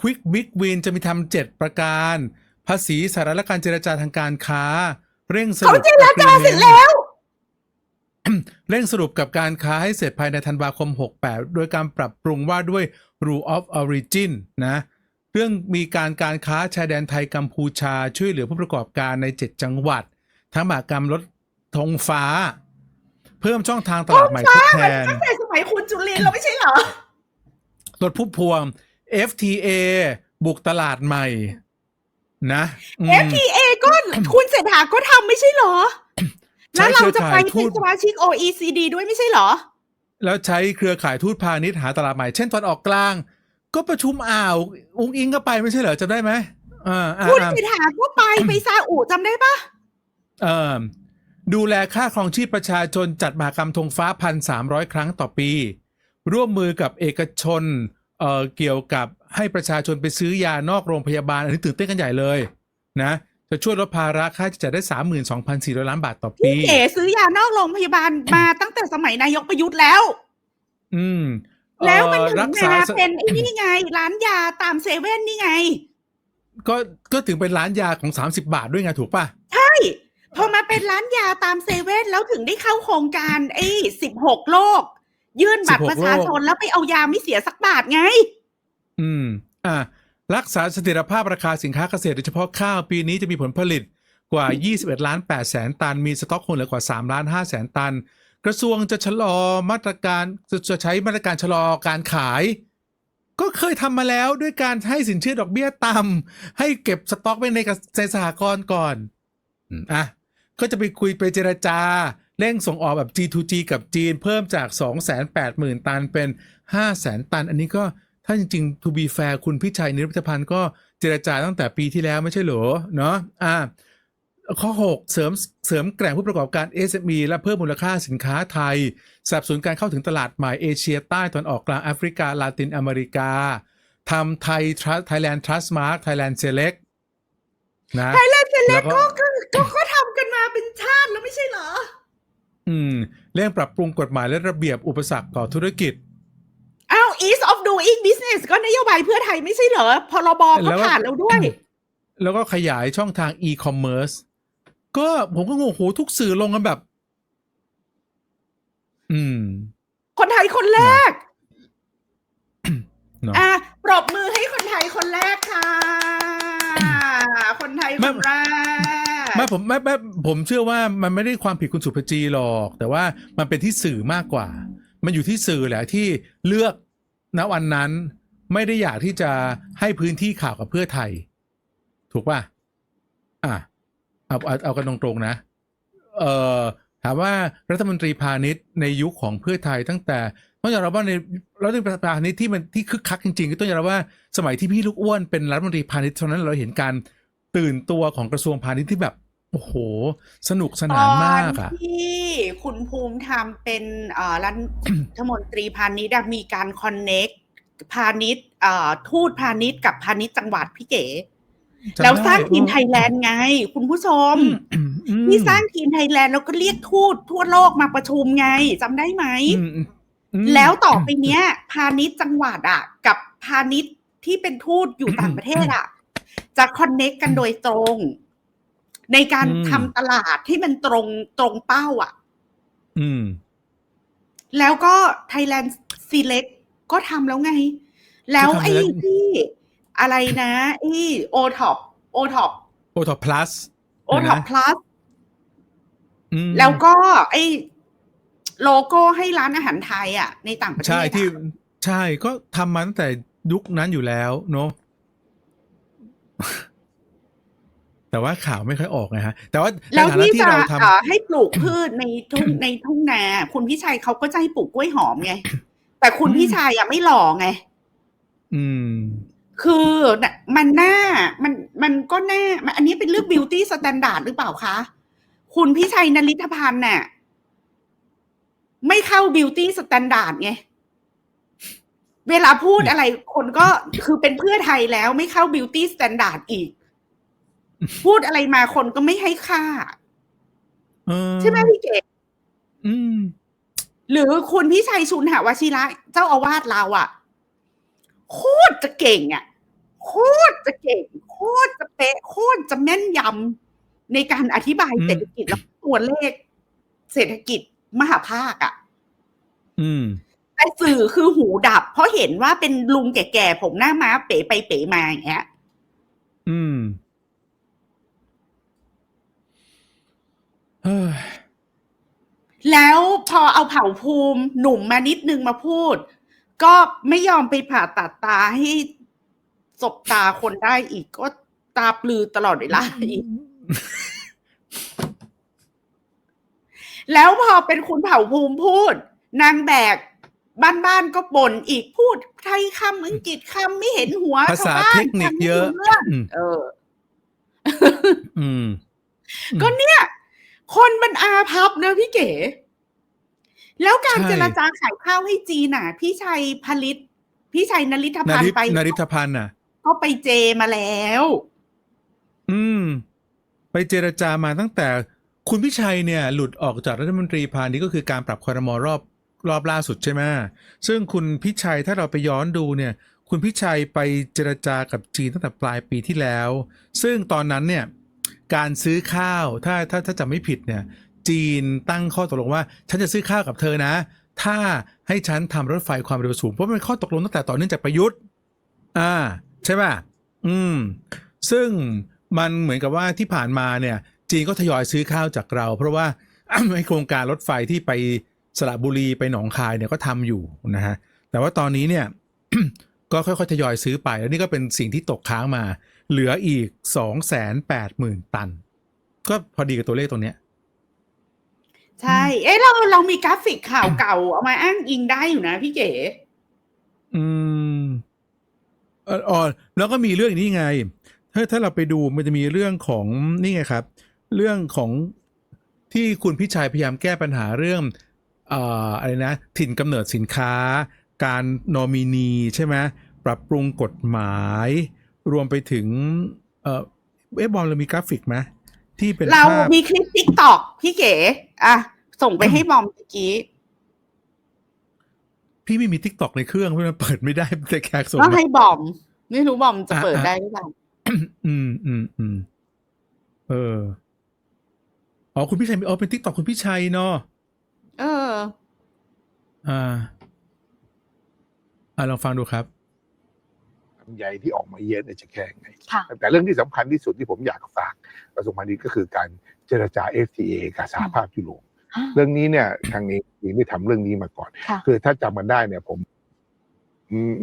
ควิกบิ๊กวินจะมีทำเจ็ดประการ ภาษีสาระและการเจรจาทางการค้า เร่งสรุเขาปเจรจาเสร็จแล้ว เร่งสรุปกับการค้าให้เสร็จภายในธันวาคม 68 โดยการปรับปรุงว่าด้วย rule of origin นะ เรื่องมีการการค้าชายแดนไทยกัมพูชาช่วยเหลือผู้ประกอบการใน 7 จังหวัด ทั้งมหากรรมรถธงฟ้า เพิ่มช่องทางตลาดใหม่ทดแทนตั้งแต่สมัยคุณจุลินเราไม่ใช่เหรอรถพุ่มพวง FTA บุกตลาดใหม่ นะอืม FTA ก็คุณเศรษฐาก็ทำไม่ใช่เหรอ ใช้แล้วเราจะไปเครือข่ายทูเป็นต สมาชิก OECD ด้วยไม่ใช่เหรอ แล้วใช้เครือข่ายทูตพาณิชย์หาตลาดใหม่ เช่นตอนออกกลาง ก็ประชุมอ่าวอุ้งอิงก็ไปไม่ใช่เหรอจำได้ไหมอ่าอ่าคุณอ่า เศรษฐาก็ไปไปซาอุจำได้ปะเอ่อดูแลค่าครองชีพประชาชนจัดมหากรรมธงฟ้าพันสามร้อยครั้งต่อปี ร่วมมือกับเอกชน เอ่อเกี่ยวกับให้ประชาชนไปซื้อยานอกโรงพยาบาล อันนี้ตื่นเต้นกันใหญ่เลยนะจะช่วยลดภาระค่าใช้จ่ายได้สามหมื่นสองพันสี่ร้อยล้านบาทต่อปี พี่เก๋ซื้อยานอกโรงพยาบาลมาตั้งแต่สมัยนายกประยุทธ์แล้ว อืมเอ่อแล้วมันถึรังกษามาเป็นไอ้นี่ไง ร้านยาตามเซเว่นนี่ไง ก็ก็ถึงเป็นร้านยาของ 30 บาทด้วยไงถูกป่ะ ใช่ พอมาเป็นร้านยาตามเซเว่นแล้วถึงได้เข้าโครงการไอ้สิบหกโลก ยื่นบัตร16ประชาชนแล้วไปเอายาไม่เสียสักบาทไง อืม อ่า รักษาเสถียรภาพราคาสินค้าเกษตรโดยเฉพาะข้าวปีนี้จะมีผลผลิตกว่า 21 ล้าน8แสนตัน มีสต็อกคงเหลือกว่า 3 ล้าน5แสนตัน กระทรวงจะชะลอมาตรการจะจะใช้มาตรการชะลอการขาย ก็เคยทำมาแล้วด้วยการให้สินเชื่อดอกเบี้ยต่ำให้เก็บสต็อกไว้ในกระในสหกรณ์ก่อนอืมอะก็จะไปคุยไปเจรจา เร่งส่งออกแบบ G2G กับจีนเพิ่มจาก 280,000 ตันเป็น 500,000 ตัน อันนี้ก็ถ้าจริงๆ to be fair คุณพิชัยนิรพิธพันธ์ก็เจรจาตั้งแต่ปีที่แล้วไม่ใช่เหรอ เนาะอ่าข้อ 6 เสริมเสริมแกร่งผู้ประกอบการ SME และเพิ่มมูลค่าสินค้าไทยสนับสนุนการเข้าถึงตลาดใหม่เอเชียใต้ตอนออกกลางแอฟริกา ลาตินอเมริกาทำไทยไทยแลนด์ทรัสมาร์ t ไทยแลนด์เซเล็กนะ Thailand Select แล้วก็ก็ก็ก็ทำกันมาเป็นชาติแล้วไม่ใช่เหรอ อืมเร่งปรับปรุงกฎหมายและระเบียบอุปสรรคต่อธุรกิจ อ้าว ease of doing business ก็นโยบายเพื่อไทยไม่ใช่เหรอพรบก็แล้วก็ผ่านแล้วด้วย แล้วก็ขยายช่องทาง e-commerce ก็ผมก็งงโหทุกสื่อลงกันแบบ อืม คนไทยคนแรกเนาะอะปรบมือให้คนไทยคนแรกค่ะ คนไทยคนแรก ไม่ผมไม่ไม่ผมเชื่อว่ามันไม่ได้ความผิดคุณสุภจีหรอก แต่ว่ามันเป็นที่สื่อมากกว่า มันอยู่ที่สื่อแหละที่เลือกณวันนั้น ไม่ได้อยากที่จะให้พื้นที่ข่าวกับเพื่อไทย ถูกป่ะอะเอาเอาเอากันตรงๆนะ เอ่อถามว่ารัฐมนตรีพาณิชย์ในยุคของเพื่อไทยตั้งแต่ต้องยอมรับว่าในรัฐมนตรีพาณิชย์ที่มันที่คึกคักจริงๆก็ต้องยอมรับว่าสมัยที่พี่ลูกอ้วนเป็นรัฐมนตรีพาณิชย์เท่านั้นเราเห็นการตื่นตัวของกระทรวงพาณิชย์ที่แบบ โอ้โห สนุกสนานมากตอะอนที่คุณภูมิธรรมเป็นเอ่อรัฐมนตรีพาณิชย์อะมีการคอนเน็กพาณิชย์เอ่อทูตพาณิชย์กับพาณิชย์จังหวัดพี่เก๋จำได้แล้วสร้างทีมไทยแลนด์ไง คุณผู้ชมอืมอืมที่สร้างทีมไทยแลนด์แล้วก็เรียกทูตทั่วโลกมาประชุมไงจำได้ไหมอืมอืมอืมแล้วต่อไปเนี้ย พาณิชย์จังหวัดอะ กับพาณิชย์ที่เป็นทูตอยู่ต่างประเทศอะ จะคอนเน็กกันโดยตรง ในการทำตลาดที่มันตรงตรงเป้าอะอืมแล้วก็ Thailand Select ก็ทำแล้วไง แล้วไอ้ที่อะไรนะไอ้โอท็อปโอท็อปโอทอพลัสโอท็อปพลัสอืมแล้วก็ไอ้โลโก้ให้ร้านอาหารไทยอะ ในต่างประเทศใช่อะที่ใช่ก็ทำมาตั้งแต่ยุคนั้นอยู่แล้วเนาะ แต่ว่าข่าวไม่ค่อยออกไงฮะ แต่ว่าในแล้วฐานะที่ที่จะเราทำเอ่อให้ปลูกพืชในทุ่งในทุ่งนา คุณพี่ชัยเขาก็จะให้ปลูกกล้วยหอมไง แต่คุณอืมพี่ชัยอะไม่หล่อไง อืม คือน่ะมันหน้ามันมันก็หน้ามันอันนี้เป็นเรื่องบิวตี้สแตนดาร์ดหรือเปล่าคะ คุณพี่ชัยนลิทพันธ์น่ะไม่เข้าบิวตี้สแตนดาร์ดไงเวลาพูดอะไรคนก็คือเป็นเพื่อไทยแล้วไม่เข้าบิวตี้สแตนดาร์ดอีก พูดอะไรมาคนก็ไม่ให้ค่าเออใช่ไหมพี่เก๋อืมหรือคุณพี่ชัยชุนหาวชิระ เจ้าอาวาสเราอะโคตรจะเก่งอะตรจะเก่ง โคตรจะเป๊ะ โคตรจะแม่นยำในการอธิบายอืมเศรษฐกิจและตัวเลข เศรษฐกิจมหาภาคอะอืมแต่สื่อคือหูดับ เพราะเห็นว่าเป็นลุงแก่ๆผมหน้าม้าเป๋ไปเป๋มาอย่างเงี้ย อืม เฮ้ยแล้วพอเอาเผ่าภูมิหนุ่มมานิดนึงมาพูด ก็ไม่ยอมไปผ่าตัดตาให้สบตาคนได้อีกก็ตาปลือตลอดเวลาอีก แล้วพอเป็นคุณเผ่าภูมิพูด นางแบกบ้านๆก็บ่นอีกพูดไทยคำอังกฤษคำไม่เห็นหัวภาษาชวบ้นเทคนิคเยอะฟังไม่รู้รื่องอืมเออ อืม ก็เนี่ย คนมันอาพับเนอะพี่เก๋ แล้วการใช่เจรจาขายข้าวให้จีนน่ะ พี่ชัยผลิต พี่ชัยนลิทนาพันริธ์ไปนาริธพันธ์อะ ก็ไปเจมาแล้ว อืม ไปเจรจามาตั้งแต่ คุณพิชัยเนี่ย หลุดออกจากรัฐมนตรีพาณิชย์ก็คือการปรับคอรมอรอบรอบล่าสุดใช่ไหมซึ่งคุณพิชัยถ้าเราไปย้อนดูเนี่ย คุณพิชัยไปเจรจากับจีนตั้งแต่ปลายปีที่แล้ว ซึ่งตอนนั้นเนี่ย การซื้อข้าวถ้าถ้าถ้าจำไม่ผิดเนี่ยจีนตั้งข้อตกลงว่า ฉันจะซื้อข้าวกับเธอนะ ถ้าให้ฉันทำรถไฟความเร็วสูง เพราะมันเป็นข้อตกลงตั้งแต่ต่อเนื่องจากประยุทธ์ อ่า ใช่ป่ะอืม ซึ่งมันเหมือนกับว่าที่ผ่านมาเนี่ย จีนก็ทยอยซื้อข้าวจากเรา เพราะว่าไอโครงการรถไฟที่ไปสระบุรีไปหนองคายเนี่ยก็ทำอยู่นะฮะแต่ว่าตอนนี้เนี่ยก็ค่อยๆทยอยซื้อไป แล้วนี่ก็เป็นสิ่งที่ตกค้างมา เหลืออีกสองแสนแปดหมื่นตัน ก็พอดีกับตัวเลขตรงเนี้ย ใช่ เอ๊ะเราเรามีกราฟิกข่าวเก่า เอามาอ้างอิงได้อยู่นะพี่เก๋ อืมเอออ๋อแล้วก็มีเรื่องนี้ไง ถ้าถ้าเราไปดูมันจะมีเรื่องของนี่ไงครับ เรื่องของที่คุณพิชัยพยายามแก้ปัญหาเรื่องเอ่ออะไรนะ ถิ่นกำเนิดสินค้า การนอมินีใช่ไหมปรับปรุงกฎหมาย รวมไปถึง เอ่อเอ๊ะบอมเรามีกราฟิกไหมที่เป็นเราภาพมีคลิปติ๊กตอกพี่เก๋อะส่งไปให้บอมเมื่อกี้ พี่ไม่มีทิกตอกในเครื่องเพราะมันเปิดไม่ได้แต่แขกส่งต้องมาให้บอม ไม่รู้บอมจะอะเปิดอะได้หรือเปล่าอืมอืมอืมเอออ๋อคุณพี่ชัยมีอ๋อเป็นทิกตอกคุณพี่ชัยเนาะเออ อ่า อ่าลองฟังดูครับ ลำไยที่ออกมาเยอะเนี่ยจะแค่ไงค่ะแต่เรื่องที่สำคัญที่สุดที่ผมอยากฝากกระทรวงพาณิชย์ก็คือการเจรจา FTA กับสหภาพยุโรปอ่าเรื่องนี้เนี่ยทางนี้ได้ทำเรื่องนี้มาก่อนค่ะคือถ้าจำกันได้เนี่ยผม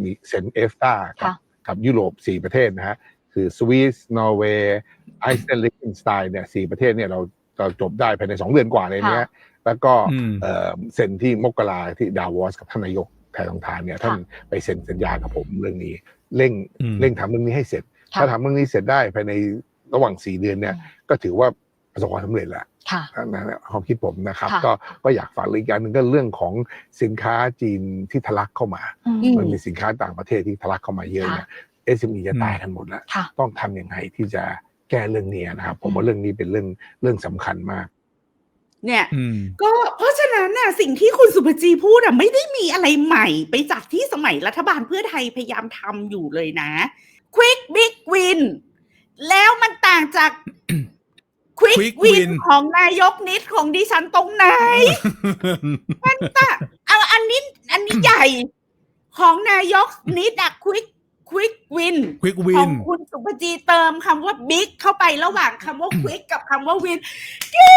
มีเซ็นเอฟตากัค่ะบกับยุโรปสี่ประเทศนะฮะคือสวิสนอร์เวย์ไอซ์แลนด์ลิกเทนสไตน์เนี่ยสี่ประเทศเนี่ยเราเราจบได้ภายในสองเดือนกว่าเลยเนี้ยแล้วก็อืมเอ่อเซ็นที่มกราที่ดาวอสกับท่านนายกแพทองทานเนี่ยท่านไปเซ็นสัญญากับผมเรื่องนี้ เร่งอืมเร่งทำเรื่องนี้ให้เสร็จค่ะถ้าทำเรื่องนี้เสร็จได้ภายในระหว่างสี่เดือนเนี่ย ก็ถือว่าประสบความสำเร็จแล้วค่ะนั่นแหละความคิดผมนะครับค่ะก็ก็อยากฝากอีกอย่างหนึ่งก็เรื่องของสินค้าจีนที่ทะลักเข้ามาอืมอืมันมีสินค้าต่างประเทศที่ทะลักเข้ามาเยอะเนี่ยเอสมีจะตายกันหมดแล้วค่ะต้องทำยังไงที่จะแก้เรื่องนี้นะครับ ผมว่าเรื่องนี้เป็นเรื่องเรื่องสำคัญมาก เนี่ยอืมก็เพราะฉะนั้นน่ะสิ่งที่คุณสุภจีพูดอะไม่ได้มีอะไรใหม่ไปจากที่สมัยรัฐบาลเพื่อไทยพยายามทำอยู่เลยนะ Quick Big Win แล้วมันต่างจาก Quick Quick Win Win ของนายกนิดของดิฉันตรงไหนเอาอันนี้อันนี้ใหญ่ของนายกนิดอะ Quick Quick Win ควิกวิของนคุณสุภจีเติมคำว่า Big เข้าไประหว่างคำว่า Quick กับคำว่า Win กิ๊